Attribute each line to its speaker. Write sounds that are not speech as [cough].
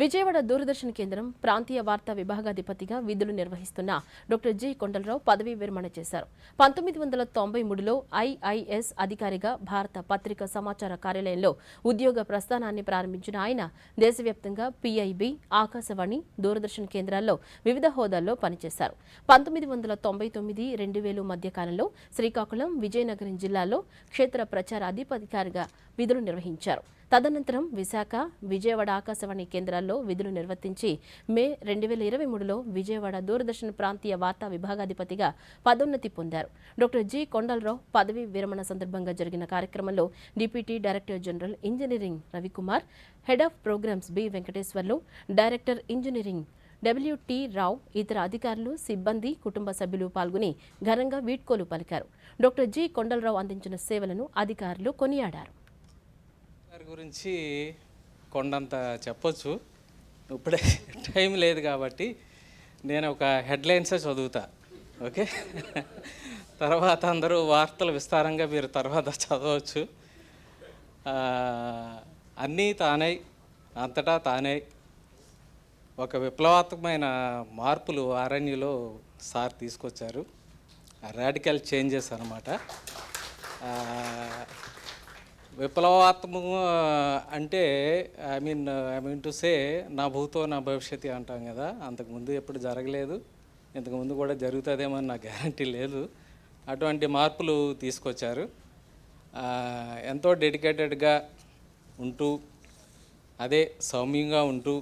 Speaker 1: విజయవాడ దూరదర్శన్ కేంద్రం ప్రాంతీయ వార్తా విభాగాధిపతిగా విధులు నిర్వహిస్తున్న డాక్టర్ జి. కొండలరావు పదవీ విరమణ చేశారు. పంతొమ్మిది వందల తొంభై మూడులో ఐఐఎస్ అధికారిగా భారత పత్రికా సమాచార కార్యాలయంలో ఉద్యోగ ప్రస్థానాన్ని ప్రారంభించిన ఆయన దేశవ్యాప్తంగా పీఐబీ ఆకాశవాణి దూరదర్శన్ కేంద్రాల్లో వివిధ హోదాల్లో పనిచేశారు. పంతొమ్మిది వందల తొంభై తొమ్మిది రెండు వేలు మధ్య కాలంలో శ్రీకాకుళం విజయనగరం జిల్లాలో క్షేత్ర ప్రచార అధికారిగా విధులు నిర్వహించారు. తదనంతరం విశాఖ విజయవాడ ఆకాశవాణి కేంద్రాల్లో విధులు నిర్వర్తించి మే రెండు వేల ఇరవై మూడులో విజయవాడ దూరదర్శన్ ప్రాంతీయ వార్తా విభాగాధిపతిగా పదోన్నతి పొందారు. Doctor G. కొండలరావు పదవీ విరమణ సందర్భంగా జరిగిన కార్యక్రమంలో deputy director general engineering Ravikumar head of programs B. Venkateswarlu director engineering WT Rao ఇతర అధికారులు సిబ్బంది కుటుంబ సభ్యులు పాల్గొని ఘనంగా వీడ్కోలు పలికారు. Doctor G. కొండలరావు అందించిన సేవలను అధికారులు కొనియాడారు.
Speaker 2: గారి గురించి కొండంత చెప్పొచ్చు. ఇప్పుడే [laughs] టైం లేదు కాబట్టి నేను ఒక హెడ్లైన్సే చదువుతా ఓకే? తర్వాత అందరూ వార్తలు విస్తారంగా మీరు తర్వాత చదవచ్చు. అన్నీ తానై అంతటా తానై ఒక విప్లవాత్మకమైన మార్పులు ఆరణ్యలో సార్ తీసుకొచ్చారు. రాడికల్ చేంజెస్ అనమాట విప్లవాత్మక అంటే I mean I mean to say నా భూతో నా భవిష్యత్తు అంటాం కదా. అంతకుముందు ఎప్పుడు జరగలేదు. ఇంతకుముందు కూడా జరుగుతుందేమో నా నాకు గ్యారంటీ లేదు. అటువంటి మార్పులు తీసుకొచ్చారు. ఎంతో డెడికేటెడ్గా ఉంటూ అదే సౌమ్యంగా ఉంటూ